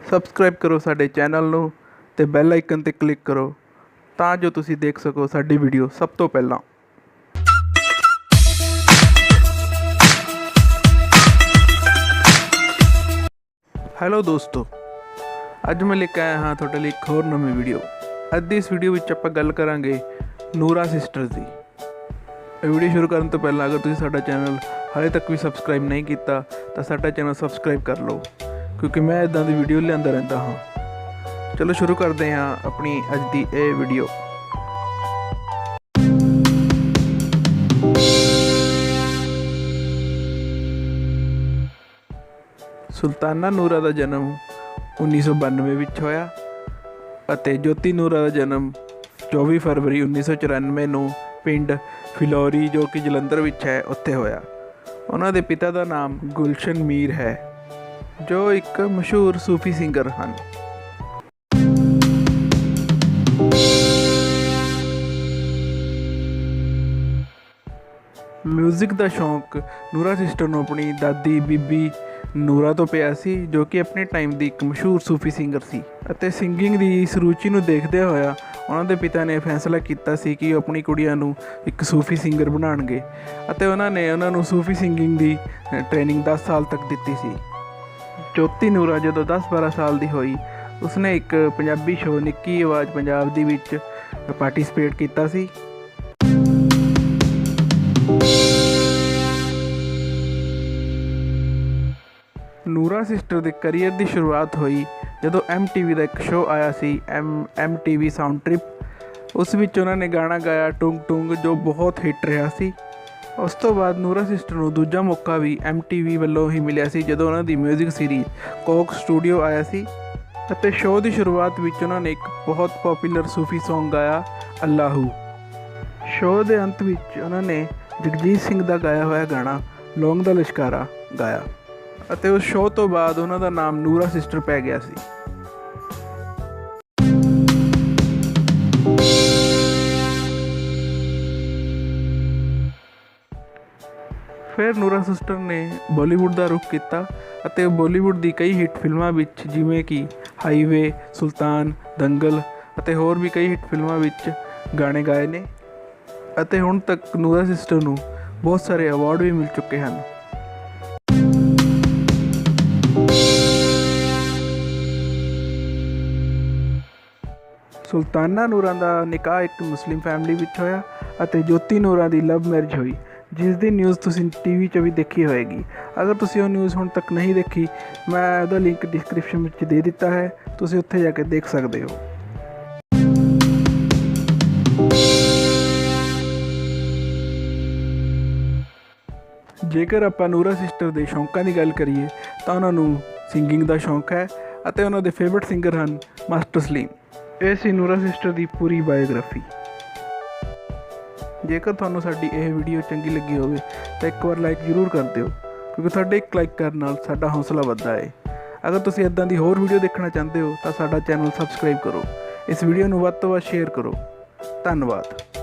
Subscribe ਕਰੋ ਸਾਡੇ channel ਨੂੰ ਤੇ ਬੈਲ ਆਈਕਨ ਤੇ ਕਲਿੱਕ ਕਰੋ ਤਾਂ ਜੋ ਤੁਸੀਂ ਦੇਖ ਸਕੋ ਸਾਡੀ ਵੀਡੀਓ ਸਭ ਤੋਂ ਪਹਿਲਾਂ। ਹੈਲੋ ਦੋਸਤੋ, ਅੱਜ ਮੈਂ ਲੈ ਕੇ ਆਇਆ ਹਾਂ ਤੁਹਾਡੇ ਲਈ ਇੱਕ ਹੋਰ ਨਵੀਂ ਵੀਡੀਓ। ਅੱਜ ਦੀ ਇਸ ਵੀਡੀਓ ਵਿੱਚ ਆਪਾਂ ਗੱਲ ਕਰਾਂਗੇ ਨੂਰਾ ਸਿਸਟਰਸ ਦੀ। ਇਹ ਵੀਡੀਓ ਸ਼ੁਰੂ ਕਰਨ ਤੋਂ ਪਹਿਲਾਂ ਅਗਰ ਤੁਸੀਂ ਸਾਡਾ ਚੈਨਲ ਹਾਲੇ ਤੱਕ ਵੀ ਸਬਸਕ੍ਰਾਈਬ ਨਹੀਂ ਕੀਤਾ, ਤਾਂ ਸਾਡਾ ਚੈਨਲ ਸਬਸਕ੍ਰਾਈਬ ਕਰ ਲਓ। ਕਿਉਂਕਿ ਮੈਂ ਇਦਾਂ ਦੀ ਵੀਡੀਓ ਲਿਆਂਦਾ ਰਹਿੰਦਾ ਹਾਂ। ਚਲੋ ਸ਼ੁਰੂ ਕਰਦੇ ਹਾਂ ਆਪਣੀ ਅੱਜ ਦੀ ਇਹ ਵੀਡੀਓ ਸੁਲਤਾਨਾ ਨੂਰਾ ਦਾ ਜਨਮ 1992 ਵਿੱਚ ਹੋਇਆ ਅਤੇ ਜੋਤੀ ਨੂਰਾ ਦਾ ਜਨਮ 24 ਫਰਵਰੀ 1994 ਨੂੰ ਪਿੰਡ ਫਿਲੌਰੀ, ਜੋ ਕਿ ਜਲੰਧਰ ਵਿੱਚ ਹੈ, ਉੱਥੇ ਹੋਇਆ। ਉਹਨਾਂ ਦੇ ਪਿਤਾ ਦਾ ਨਾਮ ਗੁਲਸ਼ਨ ਮੀਰ ਹੈ। ਜੋ ਇੱਕ ਮਸ਼ਹੂਰ ਸੂਫੀ ਸਿੰਗਰ ਹਨ। ਮਿਊਜ਼ਿਕ ਦਾ ਸ਼ੌਂਕ ਨੂਰਾ ਸਿਸਟਰ ਨੂੰ ਆਪਣੀ ਦਾਦੀ, ਬੀਬੀ ਨੂਰਾ ਤੋਂ ਪਿਆ ਸੀ, ਜੋ ਕਿ ਆਪਣੇ ਟਾਈਮ ਦੀ ਇੱਕ ਮਸ਼ਹੂਰ ਸੂਫੀ ਸਿੰਗਰ ਸੀ। ਅਤੇ ਸਿੰਗਿੰਗ ਦੀ ਇਸ ਰੁਚੀ ਨੂੰ ਦੇਖਦਿਆਂ ਹੋਇਆ ਉਹਨਾਂ ਦੇ ਪਿਤਾ ਨੇ ਫੈਸਲਾ ਕੀਤਾ ਸੀ ਕਿ ਉਹ ਆਪਣੀ ਕੁੜੀਆਂ ਨੂੰ ਇੱਕ ਸੂਫੀ ਸਿੰਗਰ ਬਣਾਉਣਗੇ। ਅਤੇ ਉਹਨਾਂ ਨੇ ਉਹਨਾਂ ਨੂੰ ਸੂਫੀ ਸਿੰਗਿੰਗ ਦੀ ਟ੍ਰੇਨਿੰਗ 10 ਸਾਲ ਤੱਕ ਦਿੱਤੀ ਸੀ। ਜੋਤੀ ਨੂਰਾ ਜਦੋਂ 10-12 ਸਾਲ ਦੀ ਹੋਈ, ਉਸਨੇ ਇੱਕ ਪੰਜਾਬੀ ਸ਼ੋਅ ਨਿੱਕੀ ਆਵਾਜ਼ ਪੰਜਾਬ ਦੀ ਵਿੱਚ ਪਾਰਟਿਸਿਪੇਟ ਕੀਤਾ ਸੀ। ਨੂਰਾ ਸਿਸਟਰ ਦੇ ਕੈਰੀਅਰ ਦੀ ਸ਼ੁਰੂਆਤ ਹੋਈ ਜਦੋਂ MTV ਦਾ ਇੱਕ ਸ਼ੋਅ ਆਇਆ ਸੀ, M MTV ਸਾਊਂਡ ਟ੍ਰਿਪ ਉਸ ਵਿੱਚ ਉਹਨਾਂ ਨੇ ਗਾਣਾ ਗਾਇਆ ਟੁੰਗ ਟੁੰਗ ਜੋ ਬਹੁਤ ਹਿੱਟ ਰਿਹਾ ਸੀ। ਉਸ ਤੋਂ ਬਾਅਦ ਨੂਰਾ ਸਿਸਟਰ ਨੂੰ ਦੂਜਾ ਮੌਕਾ ਵੀ MTV ਵੱਲੋਂ ਹੀ ਮਿਲਿਆ ਸੀ, ਜਦੋਂ ਉਹਨਾਂ ਦੀ 뮤직 ਸੀਰੀਜ਼ ਕੋਕ ਸਟੂਡੀਓ ਆਇਆ ਸੀ ਅਤੇ ਸ਼ੋਅ ਦੀ ਸ਼ੁਰੂਆਤ ਵਿੱਚ ਉਹਨਾਂ ਨੇ ਇੱਕ ਬਹੁਤ ਪਪੂਲਰ ਸੂਫੀ Song ਗਾਇਆ, ਅੱਲਾਹੂ। ਸ਼ੋਅ ਦੇ ਅੰਤ ਵਿੱਚ ਉਹਨਾਂ ਨੇ ਜਗਜੀਤ ਸਿੰਘ ਦਾ ਗਾਇਆ ਹੋਇਆ ਗਾਣਾ ਲੌਂਗ ਦਾ ਲਿਸ਼ਕਾਰਾ ਗਾਇਆ ਅਤੇ ਉਸ ਸ਼ੋਅ ਤੋਂ ਬਾਅਦ ਉਹਨਾਂ ਦਾ ਨਾਮ ਨੂਰਾ ਸਿਸਟਰ ਪੈ ਗਿਆ ਸੀ। ਫਿਰ ਨੂਰਾ ਸਿਸਟਰ ਨੇ ਬਾਲੀਵੁੱਡ ਦਾ ਰੁਖ ਕੀਤਾ ਅਤੇ ਬਾਲੀਵੁੱਡ ਦੀ ਕਈ ਹਿੱਟ ਫਿਲਮਾਂ ਵਿੱਚ, ਜਿਵੇਂ ਕਿ ਹਾਈਵੇ, ਸੁਲਤਾਨ, ਦੰਗਲ ਅਤੇ ਹੋਰ ਵੀ ਕਈ ਹਿੱਟ ਫਿਲਮਾਂ ਵਿੱਚ ਗਾਣੇ ਗਾਏ ਨੇ ਅਤੇ ਹੁਣ ਤੱਕ ਨੂਰਾ ਸਿਸਟਰ ਨੂੰ ਬਹੁਤ ਸਾਰੇ ਅਵਾਰਡ ਵੀ ਮਿਲ ਚੁੱਕੇ ਹਨ। ਸੁਲਤਾਨਾ ਨੂਰਾਂ ਦਾ ਨਿਕਾਹ ਇੱਕ ਮੁਸਲਿਮ ਫੈਮਿਲੀ ਵਿੱਚ ਹੋਇਆ ਅਤੇ ਜੋਤੀ ਨੂਰਾਂ ਦੀ ਲਵ ਮੈਰਿਜ ਹੋਈ। ਜਿਸ ਦੀ ਨਿਊਜ਼ ਤੁਸੀਂ ਟੀਵੀ 'ਚ ਵੀ ਦੇਖੀ ਹੋਏਗੀ। ਅਗਰ ਤੁਸੀਂ ਉਹ ਨਿਊਜ਼ ਹੁਣ ਤੱਕ ਨਹੀਂ ਦੇਖੀ, ਮੈਂ ਉਹਦਾ ਲਿੰਕ ਡਿਸਕ੍ਰਿਪਸ਼ਨ ਵਿੱਚ ਦੇ ਦਿੱਤਾ ਹੈ। ਤੁਸੀਂ ਉੱਥੇ ਜਾ ਕੇ ਦੇਖ ਸਕਦੇ ਹੋ। ਜੇਕਰ ਆਪਾਂ ਨੂਰਾ ਸਿਸਟਰ ਦੇ ਸ਼ੌਂਕਾਂ ਦੀ ਗੱਲ ਕਰੀਏ, ਤਾਂ ਉਹਨਾਂ ਨੂੰ ਸਿੰਗਿੰਗ ਦਾ ਸ਼ੌਂਕ ਹੈ ਅਤੇ ਉਹਨਾਂ ਦੇ ਫੇਵਰਿਟ ਸਿੰਗਰ ਹਨ ਮਾਸਟਰ ਸਲੀਮ। ਇਹ ਸੀ ਨੂਰਾ ਸਿਸਟਰ ਦੀ ਪੂਰੀ ਬਾਇਓਗ੍ਰਾਫੀ ਜੇਕਰ ਤੁਹਾਨੂੰ ਸਾਡੀ ਇਹ ਵੀਡੀਓ ਚੰਗੀ ਲੱਗੀ ਹੋਵੇ, ਤਾਂ ਇੱਕ ਵਾਰ ਲਾਈਕ ਜ਼ਰੂਰ ਕਰ ਦਿਓ, ਕਿਉਂਕਿ ਤੁਹਾਡੇ ਇੱਕ ਲਾਈਕ ਕਰਨ ਨਾਲ ਸਾਡਾ ਹੌਸਲਾ ਵੱਧਦਾ ਹੈ ਅਗਰ ਤੁਸੀਂ ਇਦਾਂ ਦੀ ਹੋਰ ਵੀਡੀਓ ਦੇਖਣਾ ਚਾਹੁੰਦੇ ਹੋ, ਤਾਂ ਸਾਡਾ ਚੈਨਲ ਸਬਸਕ੍ਰਾਈਬ ਕਰੋ। ਇਸ ਵੀਡੀਓ ਨੂੰ ਵੱਧ ਤੋਂ ਵੱਧ ਸ਼ੇਅਰ ਕਰੋ। ਧੰਨਵਾਦ।